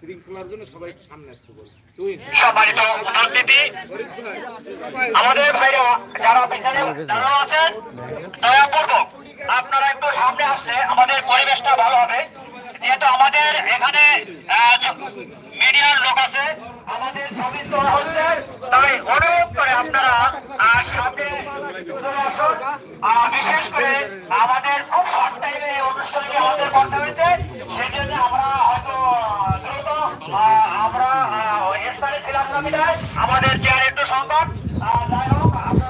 শৃঙ্খলার জন্য সবাই সামনে আসতে বল সম্মানিত উপস্থিতি। আমাদের ভাইরা যারা পিছনে দাঁড়ানো আছেন দয়াপূর্বক আপনারা একটু সামনে আসলে আমাদের পরিবেশটা ভালো হবে। যেহেতু আমাদের এখানে মিডিয়ার লোক আছে, আমাদের তাই অনুরোধ করে আপনারা সামনে বিশেষ করে আমাদের খুব শর্ট টাইমে এই আমাদের করতে হয়েছে। সেই জন্য আমরা হয়তো দ্রুত আহ, আমরা আহ, ওই স্থানে ছিলাম না বিধায় আমাদের চেয়ার একটু সংকট আহ, যাই হোক আপনারা আমার সাথে চলে আসুন। এ পর্যায়ে সংক্ষিপ্ত আকারে মূল্যবান বক্তব্য রাখবেন দক্ষিণ সাতক্ষীরা জেলার নবনির্বাচিত সহসভাপতি জনাব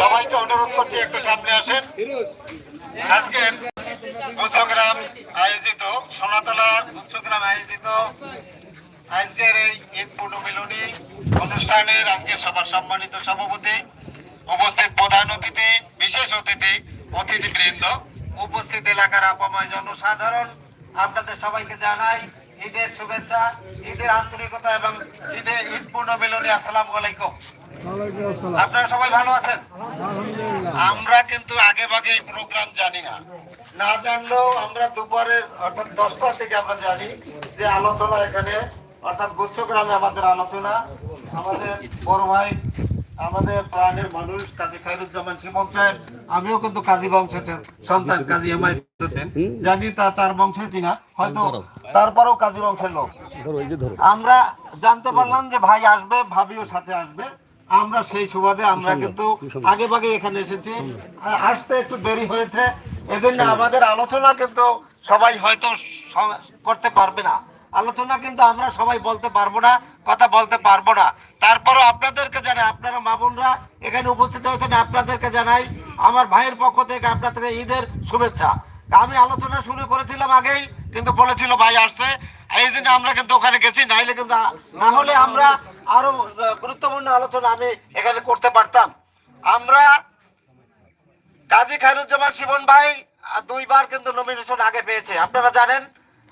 সবাইকে অনুরোধ করছি, একটু সামনে আসেন। আজকে গুচ্ছগ্রাম আয়োজিত সোনাতলা গুচ্ছগ্রাম আয়োজিত আজকের এই ঈদ মিলনী অনুষ্ঠানের আজকে সবার সম্মানিত সভাপতি উপস্থিত প্রধান অতিথি, বিশেষ অতিথি, অতিথিবৃন্দ উপস্থিত এলাকার আপাময় জনসাধারণ, আপনাদের সবাইকে জানাই ঈদের শুভেচ্ছা ঈদের আন্তরিকতা এবং ঈদের ঈদ পূর্ণ মিলনী আসসালামু আলাইকুম। আপনারা সবাই ভালো আছেন? আমরা কিন্তু আগে ভাগে এই প্রোগ্রাম জানি না। না জানলেও আমরা দুপুরের অর্থাৎ দশটা থেকে আমরা জানি যে আলোচনা এখানে অর্থাৎ গুচ্ছগ্রামে আমাদের আলোচনা আমাদের বড় ভাই আমাদের প্রাণের মানুষ কাজী খাইরুজ্জামান শিমন সাহেব আমিও কিন্তু কাজী বংশের সন্তান কাজী জানি তা তার বংশের কিনা হয়তো তারপরেও কাজী বংশের লোক। আমরা জানতে পারলাম যে ভাই আসবে ভাবিও সাথে আসবে। আমরা সেই সুবাদে আমরা কিন্তু আগে ভাগে এখানে এসেছি। আসতে একটু দেরি হয়েছে। এজন্য আমাদের আলোচনা কিন্তু সবাই হয়তো করতে পারবে না। আলোচনা কিন্তু আমরা সবাই বলতে পারব না, কথা বলতে পারব না। তারপরও আপনাদেরকে জানাই, আপনারা মা বোনরা এখানে উপস্থিত হয়েছেন, আপনাদেরকে জানাই আমার ভাইয়ের পক্ষ থেকে আপনাদের ঈদের শুভেচ্ছা। আমি আলোচনা শুরু করেছিলাম আগেই, কিন্তু বলেছিল ভাই আসছে। এই জন্য আমরা কিন্তু ওখানে গেছি, নাইলে কিন্তু না হলে আমরা আরও গুরুত্বপূর্ণ আলোচনা আমি এখানে করতে পারতাম। আমরা কাজী খায়রুজ্জামান শিবন ভাই দুইবার কিন্তু নমিনেশন আগে পেয়েছে। আপনারা জানেন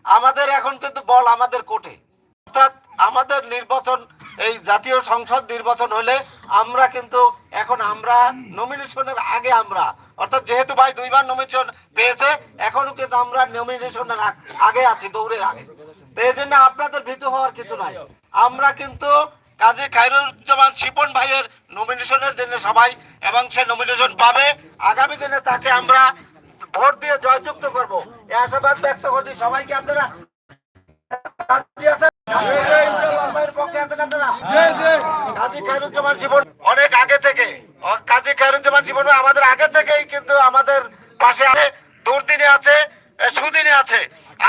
আমাদের এখন কিন্তু বল আমাদের কোর্টে অর্থাৎ আমাদের নির্বাচন, এই জাতীয় সংসদ নির্বাচন হলে আমরা কিন্তু, এখন আমরা নমিনেশনের আগে আমরা। অর্থাৎ যেহেতু ভাই দুইবার নমিনেশন পেয়েছে এখনও কিন্তু আমরা নমিনেশনের আগে আছি, দৌড়ের আগে। তো এই জন্য আপনাদের ভীতু হওয়ার কিছু নাই। আমরা কিন্তু কাজী খায়রুজ্জামান শিপন ভাইয়ের নমিনেশনের জন্য সবাই, এবং সে নমিনেশন পাবে। আগামী দিনে তাকে আমরা ভোট দিয়ে জয়যুক্ত করব। এই আশাবাদ ব্যক্ত করছি সবাইকে আপনারা।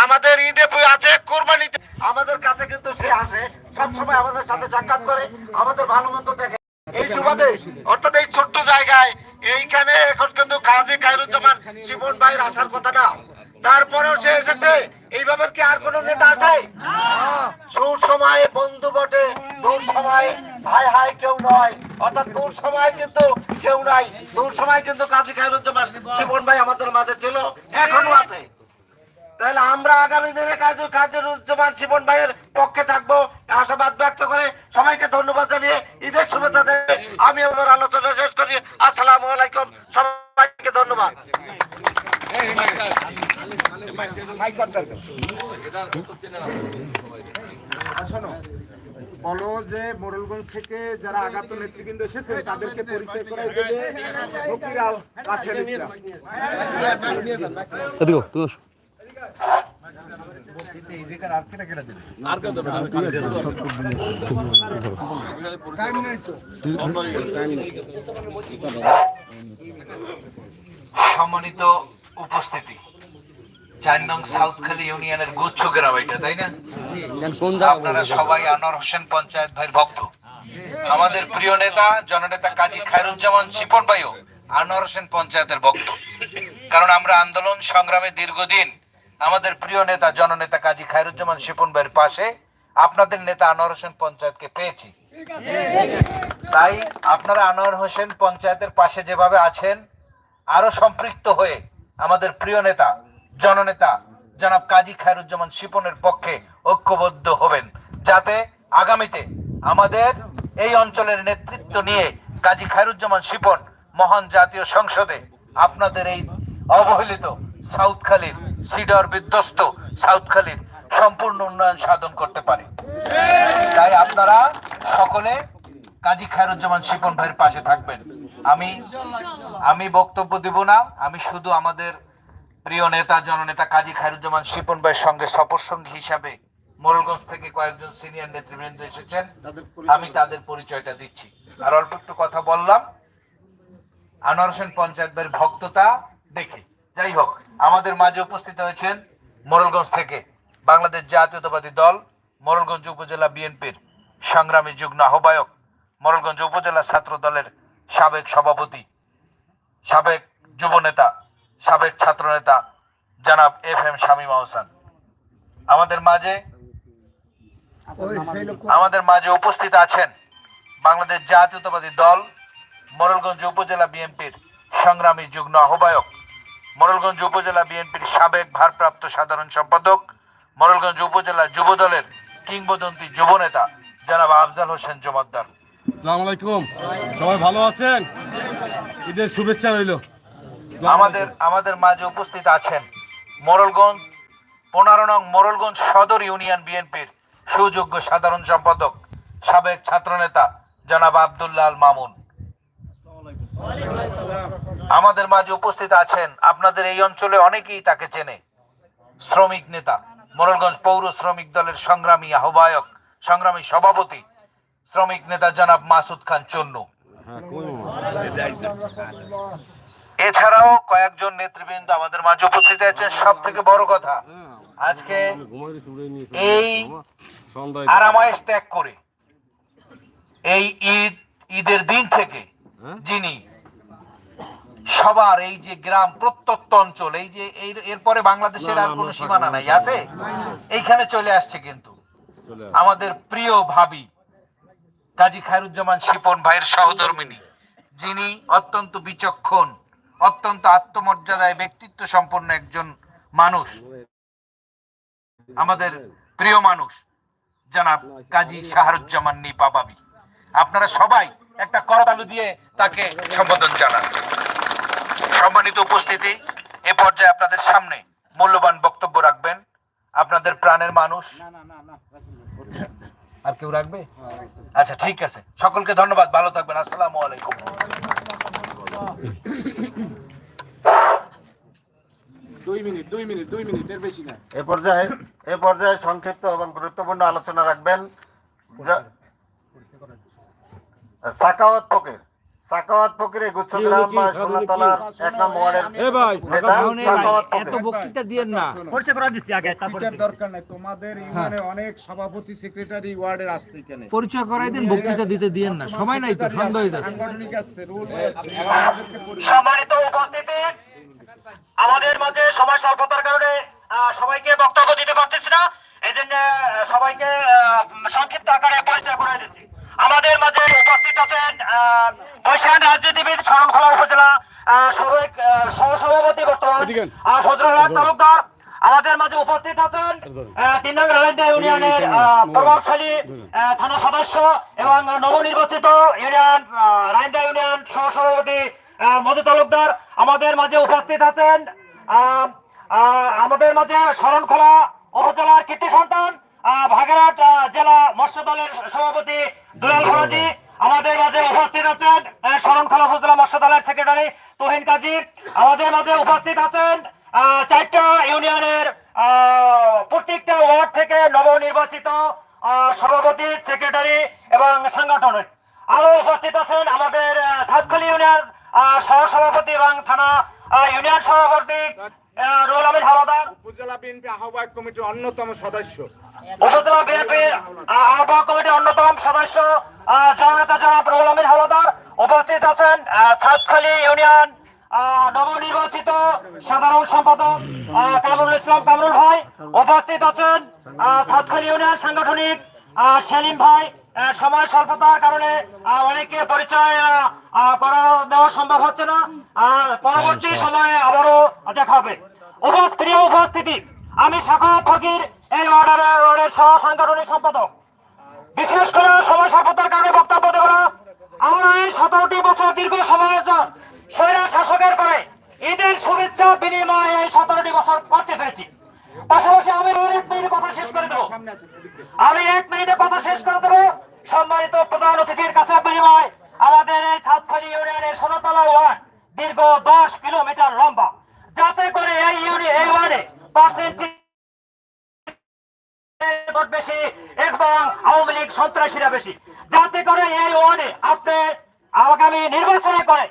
আমাদের ঈদে আছে, কোরবানিতে। আমাদের কাছে কিন্তু সে আসে সব সময় আমাদের সাথে সাক্ষাৎ করে, আমাদের ভালো মন্দ দেখে। এই সুবাদে, অর্থাৎ এই ছোট্ট জায়গায় এইখানে এখন কিন্তু কাজী কায়রুজ্জামান জীবন ভাইয়ের আসার কথা না। তারপরেও সে এসেছে। এইভাবে কি আর কোন নেতা আছে? সুসময়ে বন্ধু বটে দূর সময়ে হাই হাই কেউ নয়। অর্থাৎ দূর সময় কিন্তু কেউ নাই। দূর সময় কিন্তু কাজী খায়রুজ্জামান জীবন ভাই আমাদের মাঝে ছিল, এখনও আছে। তাহলে আমরা আগামী দিনে কাজী কাজীরুজ্জামান জীবন ভাইয়ের পক্ষে থাকব। আশাবাদ ব্যক্ত করে সবাইকে ধন্যবাদ জানিয়ে ঈদের শুভেচ্ছা দেবে আমি আমার আলোচনা শেষ করছি আসসালামু আলাইকুম। সবাইকে ধন্যবাদ। শোনো বলো যে মোরলগঞ্জ থেকে যারা আগাত নেতৃবৃন্দ এসেছে তাদেরকে পরিচয় করাই দেবে ফকির আল সম্মানিত উপস্থিতি। চার নং সাউথখালী ইউনিয়নের গুচ্ছ গ্রাম এটা, তাই না? আপনারা সবাই আনোয়ার হোসেন পঞ্চায়েত ভাইয়ের ভক্ত। আমাদের প্রিয় নেতা, জননেতা কাজী খায়রুজ্জামান শিপন ভাইও আনোয়ার হোসেন পঞ্চায়েতের ভক্ত। কারণ আমরা আন্দোলন সংগ্রামে দীর্ঘদিন আমাদের প্রিয় নেতা, জননেতা কাজী খায়রুজ্জামান শিপন ভাইয়ের পাশে আপনাদের নেতা আনোয়ার হোসেন পঞ্চায়েতকে পেয়েছি। তাই আপনারা আনোয়ার হোসেন পঞ্চায়েতের পাশে যেভাবে আছেন, আরও সম্পৃক্ত হয়ে আমাদের প্রিয় নেতা, জননেতা, জনাব কাজী খায়রুজ্জামান শিপনের পক্ষে ঐক্যবদ্ধ হবেন, যাতে আগামীতে আমাদের এই অঞ্চলের নেতৃত্ব নিয়ে কাজী খায়রুজ্জামান শিপন মহান জাতীয় সংসদে আপনাদের এই অবহেলিত সাউথখালীর সিডর বিধ্বস্ত সাউথখালীর সম্পূর্ণ উন্নয়ন সাধন করতে পারে। তাই আপনারা সকলে কাজী খায়রুজ্জামান শিপন ভাইয়ের পাশে থাকবেন। আমি আমি বক্তব্য দিব না, আমি শুধু আমাদের প্রিয় নেতা, জননেতা কাজী খায়রুজ্জামান শিপন ভাইয়ের সঙ্গে সফর সঙ্গী হিসাবে মোরলগঞ্জ থেকে কয়েকজন সিনিয়র নেতৃবৃন্দ এসেছেন। আমি তাদের পরিচয়টা দিচ্ছি। আর অল্প একটু কথা বললাম। আনোয়ার হোসেন পঞ্চায়েত ভাইয়ের ভক্ততা দেখে। যাই হোক, আমাদের মাঝে উপস্থিত হয়েছেন মোরলগঞ্জ থেকে বাংলাদেশ জাতীয়তাবাদী দল, মোরলগঞ্জ উপজেলা বিএনপির সংগ্রামী যুগ্ম আহ্বায়ক, মোরলগঞ্জ উপজেলা ছাত্র দলের সাবেক সভাপতি, সাবেক যুব নেতা সাবেক ছাত্র নেতা জনাব এফ এম শামীম আহসান। আমাদের মাঝে আমাদের মাঝে উপস্থিত আছেন বাংলাদেশ জাতীয়তাবাদী দল, মোরলগঞ্জ উপজেলা বিএনপির সংগ্রামী যুগ্ম আহ্বায়ক মোরলগঞ্জ উপজেলা বিএনপির সাবেক ভারপ্রাপ্ত সাধারণ সম্পাদক মোরলগঞ্জ উপজেলা যুব দলের কিংবদন্তি যুব নেতা জনাব আফজাল হোসেন জমাদ্দার। আসসালামু আলাইকুম। সবাই ভালো আছেন? ঈদের শুভেচ্ছা রইল। আমাদের আমাদের মাঝে উপস্থিত আছেন মোরলগঞ্জ পনেরো নং মোরলগঞ্জ সদর ইউনিয়ন বিএনপির সুযোগ্য সাধারণ সম্পাদক সাবেক ছাত্রনেতা জনাব আবদুল্লাহ মামুন। আমাদের মাঝে উপস্থিত আছেন আপনাদের এই অঞ্চলে অনেকেই তাকে চেনে। শ্রমিক নেতা, মোরলগঞ্জ পৌর শ্রমিক দলের সংগ্রামী আহ্বায়ক, সংগ্রামী সভাপতি, শ্রমিক নেতা জনাব মাসুদ খান চন্নু। এছাড়াও কয়েকজন নেতৃবৃন্দ আমাদের মাঝে উপস্থিত আছেন। সব থেকে বড় কথা, আজকে এই আরামায়েশ ত্যাগ করে, এই ঈদ, ঈদের দিন থেকে যিনি সবার এই যে গ্রাম প্রত্যন্ত অঞ্চল এই যে এরপরে বাংলাদেশের আর কোনো সীমানা নাই আছে? এইখানে চলে আসছে কিন্তু। আমাদের প্রিয় ভাবি কাজী খায়রুজ্জামান শিপন ভাইয়ের সহধর্মিনী যিনি অত্যন্ত বিচক্ষণ অত্যন্ত আত্মমর্যাদায় ব্যক্তিত্ব সম্পন্ন একজন মানুষ আমাদের প্রিয় মানুষ জনাব কাজী শাহরুজ্জামান নিপা বাবি আপনারা সবাই একটা করতালু দিয়ে তাকে সম্বোধন জানান। সম্মানিত উপস্থিতি এ পর্যায়ে আপনাদের সামনে মূল্যবান বক্তব্য রাখবেন। আপনাদের প্রাণের মানুষ। আর কেউ রাখবে? আচ্ছা ঠিক আছে। সকলকে ধন্যবাদ। ভালো থাকবেন। আসসালামু আলাইকুম। দুই মিনিট দুই মিনিট দুই মিনিট এর বেশি না। এ পর্যায়ে এ পর্যায়ে সংক্ষিপ্ত এবং গুরুত্বপূর্ণ আলোচনা রাখবেন। সাকাওয়াত ফকির। সাকাওয়াত ফকির গুচ্ছগ্রাম বা? ষোলতলা এক নম্বর ওয়ার্ডের এ ভাই সাকাওয়াত এত বক্তৃতা দিয়েন না। এটার দরকার নাই তোমাদের ইউনিয়নে অনেক সভাপতি সেক্রেটারি ওয়ার্ডের আসছে এখানে। পরিচয় করাই দেন বক্তৃতা দিতে দিয়েন না। সময় নাই তো সন্দেহ হয়ে যাচ্ছে। সাংগঠনিক আসছে রুল সম্মানিত উপস্থিতি আমাদের মাঝে সময় স্বল্পতার কারণে আহ, সবাইকে বক্তব্য দিতে পারতেছি না। এই জন্য সবাইকে আহ, সংক্ষিপ্ত আকারে পরিচয় করে দিচ্ছি। আমাদের মাঝে উপস্থিত আছেন বৈশাখ রাজনীতিবিদ শরণখোলা উপজেলা সহসভাপতি বর্তমান আহ, তালুকদার। আমাদের মাঝে উপস্থিত আছেন আহ, তিন নং রাজেন্দ্র ইউনিয়নের প্রভাবশালী থানা সদস্য এবং নবনির্বাচিত ইউনিয়ন আহ, ইউনিয়ন সহসভাপতি মধু তালুকদার। আমাদের মাঝে উপস্থিত আছেন আমাদের মাঝে শরণখোলা উপজেলার কীর্তি সন্তান ভাগেরহাট জেলা মৎস্য দলের সভাপতি দুলাল ফরাজি আমাদের মাঝে উপস্থিত আছেন শরণখোলা উপজেলা মৎস্য দলের সেক্রেটারি তোহিন কাজী আমাদের মাঝে উপস্থিত আছেন চারটা ইউনিয়নের প্রত্যেকটা ওয়ার্ড থেকে নবনির্বাচিত সভাপতি, সেক্রেটারি এবং সাংগঠনিক। আরও উপস্থিত আছেন আমাদের সাতখালী ইউনিয়ন সহসভাপতি এবং থানা ইউনিয়ন সভাপতি রুহুল আমিন হাওলাদার। উপজেলা বিএনপি আহ্বায়ক কমিটির অন্যতম সদস্য। উপজেলা বিএনপির আহ্বায়ক কমিটির অন্যতম সদস্য জননেতা জনাব রুহুল আমিন হাওলাদার। উপস্থিত আছেন সাতখালী ইউনিয়ন নবনির্বাচিত সাধারণ সম্পাদক কামরুল ইসলাম কামরুল ভাই। উপস্থিত আছেন সাতখালী ইউনিয়ন সাংগঠনিক সেলিম ভাই। সময় স্বল্পতার কারণে অনেকে পরিচয় করা দেওয়া সম্ভব হচ্ছে না। আর পরবর্তী সময়ে আবারও দেখা হবে। প্রিয় উপস্থিতি আমি শাখা ফকির এই অর্ডারের সহ সাংগঠনিক সম্পাদক। বিশেষ করে সময় স্বল্পতার কারণে বক্তব্য দেব না। আমরা এই সতেরোটি বছর দীর্ঘ সময় স্বৈরা শাসকের করে ঈদের শুভেচ্ছা বিনিময়ে এই সতেরোটি বছর করতে পেরেছি। পাশাপাশি আমি এক মিনিট কথা শেষ করে দেবো। আমি এক মিনিটে কথা শেষ করে সম্মানিত প্রধান অতিথির কাছে বিনিময়। আমাদের এই সাতখালী ইউনিয়নের ষোলতলা ওয়ার্ড দীর্ঘ দশ কিলোমিটার লম্বা। যাতে করে এই ইউনিয়ন এই ওয়ার্ডে বেশি এবং আওয়ামী লীগ সন্ত্রাসীরা বেশি। যাতে করে এই ওয়ার্ডে আপনি আগামী নির্বাচনে করে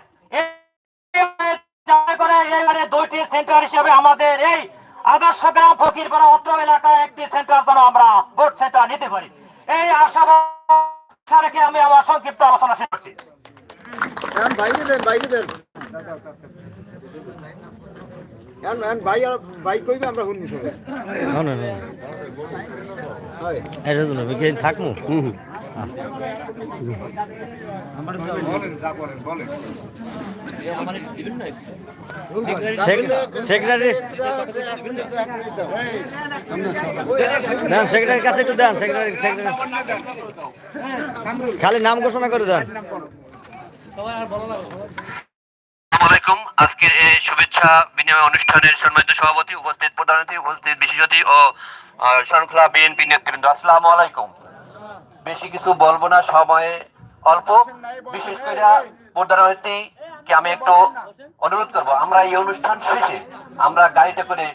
দুইটি সেন্টার হিসেবে আমাদের এই আদর্শ গ্রাম ফকিরপাড়া অত্র এলাকায় একটি সেন্টার যেন আমরা ভোট সেন্টার নিতে পারি। এই আশাবাদ রেখে আমি আমার সংক্ষিপ্ত আলোচনা শেষ করছি। এখন এখন ভাই আর ভাই কইবে আমরা শুনি সবাই এটার জন্য বিকে থাকব বলেন যা বলেন বলেন। সেক্রেটারি দেন সেক্রেটারির কাছে একটু দেন সেক্রেটারি সেক্রেটারি। খালি নাম ঘোষণা করে দেন। আসসালামাইকুম আজকের এই শুভেচ্ছা বিনিময় অনুষ্ঠানের সম্মানিত সভাপতি, উপস্থিত প্রধান অতিথি উপস্থিত বিশেষ অতিথি ও শরণখোলা বিএনপি নেতৃবৃন্দ। আসসালামু আলাইকুম। বেশি কিছু বলব না, সময়ে অল্প। বিশেষ করে প্রধান অতিথি কি আমি একটু অনুরোধ করব। আমরা এই অনুষ্ঠান শেষে আমরা গাড়িতে করে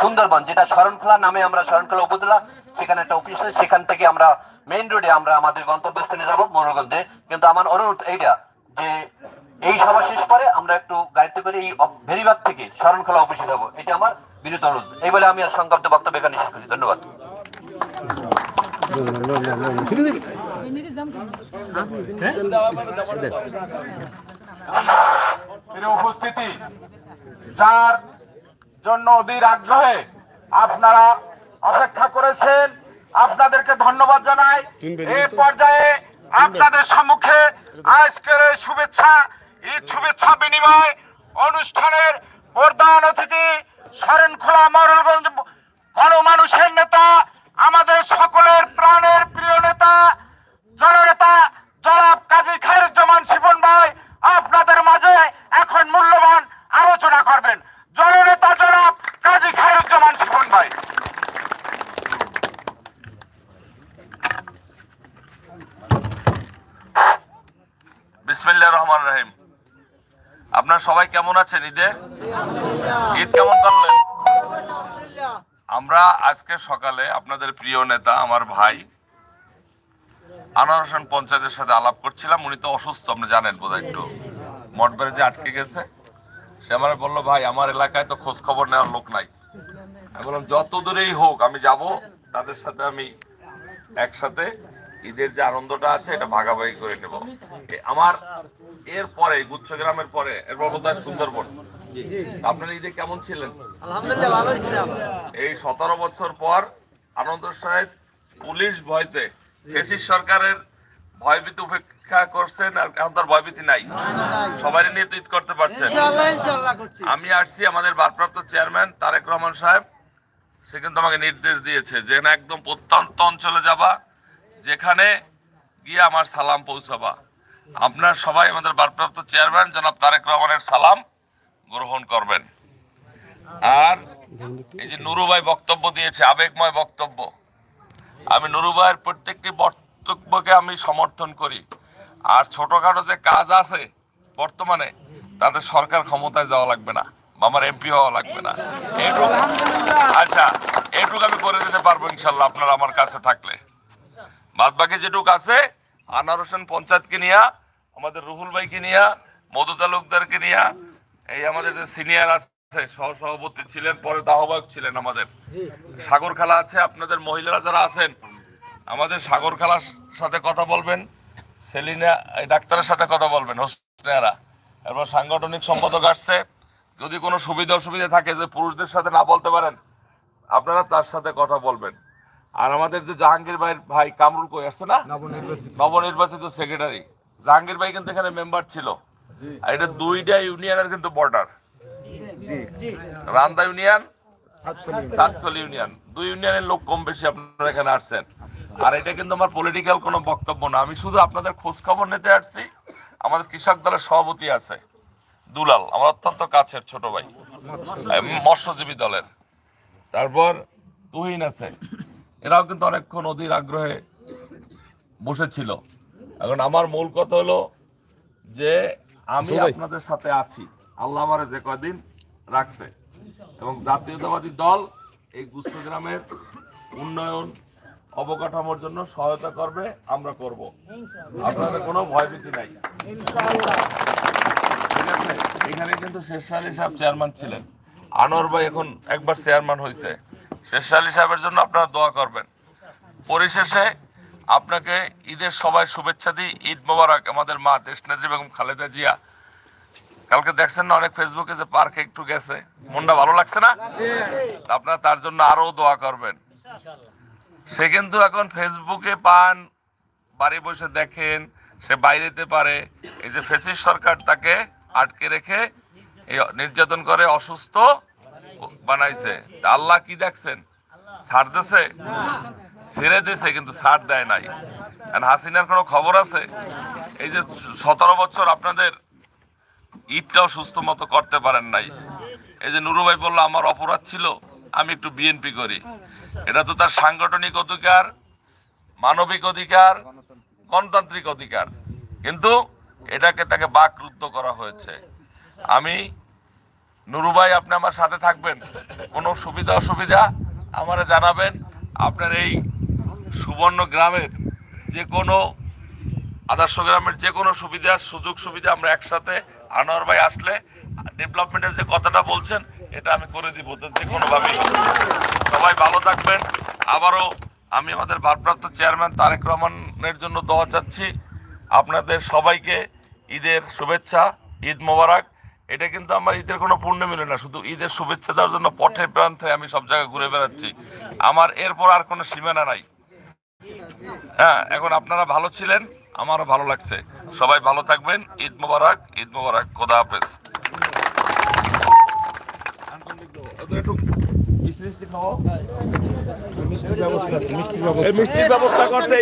সুন্দরবন, যেটা শরণখোলা নামে আমরা শরণখোলা উপজেলা, সেখানে একটা অফিস আছে। সেখান থেকে আমরা মেইন রোডে আমরা আমাদের গন্তব্যস্থানে যাব মনোরগঞ্জে কিন্তু আমার অনুরোধ এইটা যে এই সভা শেষ পরে আমরা একটু গাড়িতে করে এই ভেরিবাগ থেকে শরণখোলা অফিসে যাব। এটা আমার বিনীত অনুরোধ। এই বলে আমি আর সংক্ষিপ্ত বক্তব্য এখানে শেষ করছি। ধন্যবাদ। উপস্থিতি। যার জন্য অধীর আগ্রহে আপনারা অপেক্ষা করেছেন আপনাদেরকে ধন্যবাদ জানাই। এই পর্যায়ে আপনাদের সম্মুখে আজকের শুভেচ্ছা ঈদ শুভেচ্ছা বিনিময় অনুষ্ঠানের প্রধান অতিথি শরণখোলা মরলগঞ্জ গণমানুষের নেতা, আমাদের সকলের প্রাণের প্রিয় নেতা, জননেতা জনাব কাজী খায়রুজ্জামান শিপন ভাই, আপনাদের মাঝে এখন মূল্যবান আলোচনা করবেন। জননেতা জনাব কাজী খায়রুজ্জামান শিপন ভাই। আপনার সবাই কেমন আছেন ঈদে? ঈদ কেমন করলেন? আমরা আজকে সকালে আপনাদের প্রিয় নেতা, আমার ভাই, আনোয়ার হোসেন পঞ্চায়েতের সাথে আলাপ করছিলাম। উনি তো অসুস্থ, আপনি জানেন বোধ একটু। মঠবাড়ি যে আটকে গেছে। সে আমার বলল, ভাই, আমার এলাকায় তো খোঁজ খবর নেওয়ার লোক নাই। আমি বললাম, যত দূরেই হোক, আমি যাব। তাদের সাথে আমি একসাথে ঈদের যে আনন্দটা আছে, এটা ভাগাভাগি করে নেব। আমার এর পরে গুচ্ছ গ্রামের পরে এরপর সুন্দরবন। আপনার ঈদে কেমন ছিলেন? এই সতেরো বছর পর আনন্দ সাহেব পুলিশ ভয়তে ফেসিস সরকারের ভয়ভীতি উপেক্ষা করছেন আর এখন তার ভয়ভীতি নাই। সবাই নিয়ে ঈদ করতে পারছেন। আমি আসছি আমাদের ভারপ্রাপ্ত চেয়ারম্যান তারেক রহমান সাহেব। সে কিন্তু আমাকে নির্দেশ দিয়েছে যে না একদম প্রত্যন্ত অঞ্চলে যাবা যেখানে গিয়ে আমার সালাম পৌঁছাবা। আপনার সবাই আমাদের ভারপ্রাপ্ত চেয়ারম্যান, জনাব তারেক রহমানের সালাম গ্রহণ করবেন। আর এই যে নুরু ভাই বক্তব্য দিয়েছে, আবেগময় বক্তব্য, আমি নুরু ভাইয়ের প্রত্যেকটি বক্তব্যকে আমি সমর্থন করি। আর ছোটখাটো যে কাজ আছে বর্তমানে, তাদের সরকার ক্ষমতায় যাওয়া লাগবে না আমার এমপি হওয়া লাগবে না। আচ্ছা এইটুকু আমি করে দিতে পারব ইনশাল্লাহ আপনারা আমার কাছে থাকলে। বাদ বাকি যেটুক আছে আনার হোসেন পঞ্চায়েতকে নিয়া আমাদের রুহুল ভাইকে নিয়া মধু তালুকদারকে নিয়া এই আমাদের যে সিনিয়র আছে সহ সভাপতি ছিলেন পরে আহ্বায়ক ছিলেন আমাদের। সাগর খেলা আছে আপনাদের মহিলারা যারা আছেন আমাদের সাগর খেলার সাথে কথা বলবেন সেলিনা এই ডাক্তারের সাথে কথা বলবেন হোসনেরা। এরপর সাংগঠনিক সম্পাদক আসছে যদি কোনো সুবিধা অসুবিধা থাকে যে পুরুষদের সাথে না বলতে পারেন আপনারা তার সাথে কথা বলবেন। আর আমাদের যে জাহাঙ্গীর ভাই ভাই কামরুল কই আসছে না? নবনির্বাচিত। সেক্রেটারি জাহাঙ্গীর ভাই কিন্তু এখানে মেম্বার ছিল। আর এটা দুইটা ইউনিয়নের কিন্তু বর্ডার রান্দা ইউনিয়ন সাতকলি ইউনিয়ন দুই ইউনিয়নের লোক কম বেশি আপনারা এখানে আসছেন। আর এটা কিন্তু আমার পলিটিক্যাল কোনো বক্তব্য না। আমি শুধু আপনাদের খোঁজ খবর নিতে আসছি। আমাদের কৃষক দলের সভাপতি আছে দুলাল। আমার অত্যন্ত কাছের ছোট ভাই। মৎস্যজীবী দলের। তারপর তুহিন আছে। এরাও কিন্তু অনেকক্ষণ অধীর আগ্রহে বসেছিল। এখন আমার মূল কথা হলো যে আমি আপনাদের সাথে আছি। আল্লাহ আমারে যে কদিন রাখছে। এবং জাতীয়তাবাদী দল এই গুচ্ছগ্রামের উন্নয়ন অবকাঠামোর জন্য সহায়তা করবে আমরা করব। আপনাদের কোনো ভয়ভীতি নাই। ঠিক আছে? এখানে কিন্তু শেষ সাহেব চেয়ারম্যান ছিলেন। আনোয়ার ভাই এখন একবার চেয়ারম্যান হয়েছে শেষ আলী সাহেবের জন্য আপনারা দোয়া করবেন। পরিশেষে আপনাকে ঈদের সবাই শুভেচ্ছা দিই। ঈদ মোবারক আমাদের মা দেশনেত্রী বেগম খালেদা জিয়া। কালকে দেখছেন না অনেক ফেসবুকে যে পার্কে একটু গেছে। মনটা ভালো লাগছে না? আপনারা তার জন্য আরও দোয়া করবেন। সে কিন্তু এখন ফেসবুকে পান, বাড়ি বসে দেখেন, সে বাইরেতে পারে। এই যে ফেসিস সরকার তাকে আটকে রেখে নির্যাতন করে অসুস্থ। বানাইছে। আল্লাহ কি দেখছেন? ছাড় দিছে? ছেড়ে দিছে, কিন্তু ছাড় দেয় নাই। হাসিনার কোনো খবর আছে? এই যে সতেরো বছর আপনাদের ঈদটাও সুস্থ মতো করতে পারেন নাই। এই যে নুরু ভাই বলল, আমার অপরাধ ছিল, আমি একটু বিএনপি করি। এটা তো তার সাংগঠনিক অধিকার, মানবিক অধিকার, গণতান্ত্রিক অধিকার। কিন্তু এটাকে তাকে বাকরুদ্ধ করা হয়েছে। আমি নুরু ভাই, আপনি আমার সাথে থাকবেন। কোনো সুবিধা, অসুবিধা আমারে জানাবেন। আপনার এই সুবর্ণ গ্রামের যে কোনো আদর্শ গ্রামের যে কোনো সুবিধা, সুযোগ সুবিধা আমরা একসাথে আনোয়ার ভাই আসলে ডেভেলপমেন্টের যে কথাটা বলছেন, এটা আমি করে দিব যে কোনোভাবেই। সবাই ভালো থাকবেন। আবারও আমি আমাদের ভারপ্রাপ্ত চেয়ারম্যান তারেক রহমানের জন্য দোয়া চাচ্ছি। আপনাদের সবাইকে ঈদের শুভেচ্ছা, ঈদ মোবারক। এটা কিন্তু আমার ঈদের কোনো পূর্ণ মিলে না শুধু ঈদের শুভেচ্ছা দেওয়ার জন্য পথে প্রান্তে আমি সব জায়গায় ঘুরে বেড়াচ্ছি। আমার এরপর আর কোনো সীমানা নাই। হ্যাঁ এখন আপনারা ভালো ছিলেন আমারও ভালো লাগছে। সবাই ভালো থাকবেন ঈদ মোবারক ঈদ মোবারক খোদা হাফেজ। মিষ্টির ব্যবস্থা করতে